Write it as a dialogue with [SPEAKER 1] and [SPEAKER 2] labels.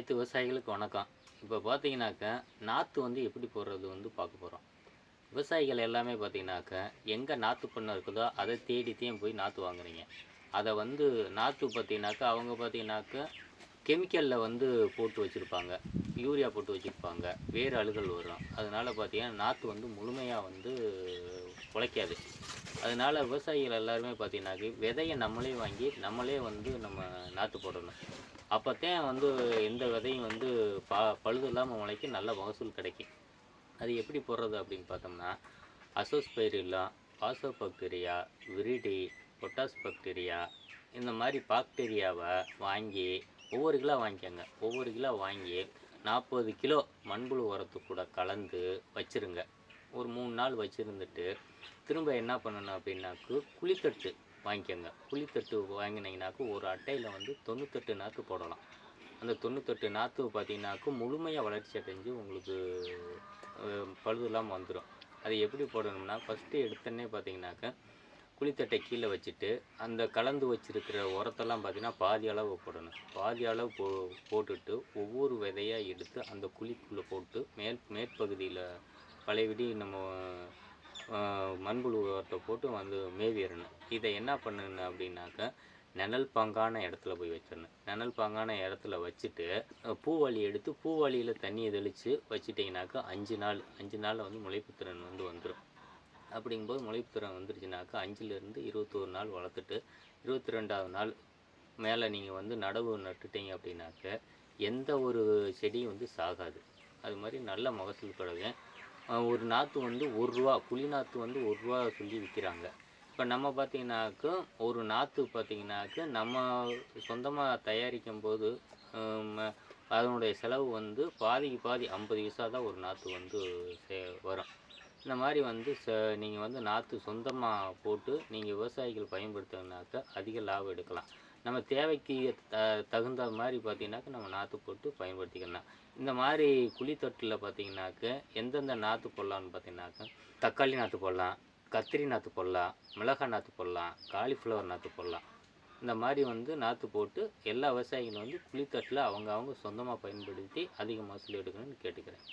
[SPEAKER 1] வணக்கம். இப்போ பார்த்தீங்கன்னாக்க நாற்று வந்து எப்படி போடுறது வந்து பார்க்க போகிறோம் விவசாயிகள் எல்லாமே பார்த்தீங்கன்னாக்க எங்கே நாற்று பண்ண இருக்குதோ அதை தேடித்தையும் போய் நாற்று வாங்குறீங்க. அதை வந்து நாற்று பார்த்தீங்கன்னாக்கா அவங்க பார்த்தீங்கன்னாக்க கெமிக்கலில் வந்து போட்டு வச்சுருப்பாங்க. யூரியா போட்டு வச்சுருப்பாங்க. வேறு அழுகல் வரும். அதனால் பார்த்தீங்கன்னா நாற்று வந்து முழுமையாக வந்து உழைக்காது. அதனால விவசாயிகள் எல்லாருமே பார்த்தீங்கன்னாக்கி விதையை நம்மளே வாங்கி நம்மளே வந்து நம்ம நாற்று போடணும். அப்போத்தான் வந்து எந்த விதையும் வந்து ப பழுது இல்லாமல் முளைக்கும் நல்ல மகசூல் கிடைக்கும். அது எப்படி போடுறது அப்படின்னு பார்த்தோம்னா azospirillum phospho bacteria viride potash bacteria இந்த மாதிரி பாக்டீரியாவை வாங்கி ஒவ்வொரு கிலோ வாங்கிக்கோங்க. ஒவ்வொரு கிலோ வாங்கி நாற்பது கிலோ மண்புழு உரத்து கூட கலந்து வச்சிருங்க. ஒரு மூணு நாள் வச்சுருந்துட்டு திரும்ப என்ன பண்ணணும் அப்படின்னாக்கு குழித்தட்டு வாங்கிக்கோங்க. குழித்தட்டு வாங்கினீங்கனாக்கு ஒரு அட்டையில் வந்து தொண்ணூத்தெட்டு நாற்று போடலாம். அந்த தொண்ணூத்தெட்டு நாற்று பார்த்தீங்கன்னாக்கு முழுமையாக வளர்ச்சி அடைஞ்சு உங்களுக்கு பழுது இல்லாமல் வந்துடும் அது எப்படி போடணும்னா ஃபஸ்ட்டு எடுத்தோடனே பார்த்தீங்கன்னாக்க குழித்தட்டை கீழே வச்சுட்டு அந்த கலந்து வச்சுருக்கிற உரத்தெல்லாம் பார்த்தீங்கன்னா பாதி அளவு போடணும். பாதி அளவு போ போட்டுட்டு ஒவ்வொரு விதையாக எடுத்து அந்த குழிக்குள்ளே போட்டு மேல் மேற்பகுதியில் பழையபடி நம்ம மண்புழு உரத்தை போட்டு வந்து மேவிடணும். இதை என்ன பண்ணணும் அப்படின்னாக்க நிழல் பாங்கான இடத்துல போய் வச்சிடணும். நிழல் பாங்கான இடத்துல வச்சுட்டு பூவாளி எடுத்து பூவாளியில் தண்ணியை தெளித்து வச்சுட்டிங்கனாக்கா அஞ்சு நாள் அஞ்சு நாளில் வந்து முளைப்புத்திறன் வந்து வந்துடும் அப்படிங்கும்போது முளைப்புத்திறன் வந்துருச்சுனாக்கா அஞ்சுலேருந்து இருபத்தோரு நாள் வளர்த்துட்டு இருபத்தி ரெண்டாவது நாள் மேலே நீங்கள் வந்து நடவு நட்டுட்டீங்க அப்படின்னாக்க எந்த ஒரு செடியும் வந்து சாகாது. அது மாதிரி நல்ல மகசூல் கிடைக்கும் ஒரு நாற்று வந்து ஒரு ரூபா குழி நாற்று வந்து ஒரு ரூபா சொல்லி விற்கிறாங்க இப்போ நம்ம பார்த்திங்கனாக்க ஒரு நாற்று பார்த்திங்கனாக்க நம்ம சொந்தமாக தயாரிக்கும் போது அதனுடைய செலவு வந்து பாதிக்கு பாதி ஐம்பது பைசா தான் ஒரு நாற்று வந்து சே- வரும். இந்த மாதிரி வந்து ச நீங்கள் வந்து நாற்று சொந்தமாக போட்டு நீங்கள் விவசாயிகள் பயன்படுத்தினாக்க அதிக லாபம் எடுக்கலாம். நம்ம தேவைக்கு த தகுந்த மாதிரி பார்த்தீங்கன்னாக்கா நம்ம நாற்று போட்டு பயன்படுத்திக்கலாம். இந்த மாதிரி குழித்தொட்டில் பார்த்திங்கனாக்க எந்தெந்த நாற்று போடலான்னு பார்த்தீங்கன்னாக்கா தக்காளி நாற்று போடலாம் கத்திரி நாற்று போடலாம் மிளகாய் நாற்று போடலாம் காலிஃப்ளவர் நாற்று போடலாம். இந்த மாதிரி வந்து நாற்று போட்டு எல்லா விவசாயிகளும் வந்து குழித்தட்டில் அவங்க அவங்க சொந்தமாக பயன்படுத்தி அதிக மகசூல் எடுக்கணும்னு கேட்டுக்கிறேன்.